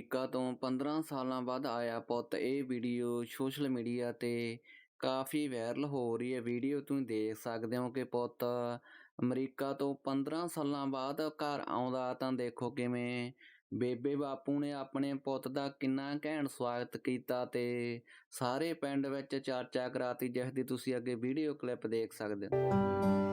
America ਤੋਂ ਪੰਦਰਾਂ ਸਾਲਾਂ ਬਾਅਦ ਆਇਆ ਪੁੱਤ। ਇਹ ਵੀਡੀਓ ਸੋਸ਼ਲ ਮੀਡੀਆ ਤੇ ਕਾਫੀ ਵਾਇਰਲ ਹੋ ਰਹੀ ਹੈ। ਵੀਡੀਓ ਤੁਸੀਂ ਦੇਖ ਸਕਦੇ ਹੋ ਕਿ ਪੁੱਤ ਅਮਰੀਕਾ ਤੋਂ 15 ਸਾਲਾਂ ਬਾਅਦ ਘਰ ਆਉਂਦਾ ਤਾਂ ਦੇਖੋ ਕਿਵੇਂ ਬੇਬੇ ਬਾਪੂ ਨੇ ਆਪਣੇ ਪੁੱਤ ਦਾ ਕਿੰਨਾ ਘੈਂਟ ਸਵਾਗਤ ਕੀਤਾ ਤੇ ਸਾਰੇ ਪਿੰਡ ਵਿੱਚ ਚਰਚਾ ਕਰਾਤੀ, ਜਿਸ ਦੀ ਤੁਸੀਂ ਅੱਗੇ ਵੀਡੀਓ ਕਲਿੱਪ ਦੇਖ ਸਕਦੇ ਹੋ।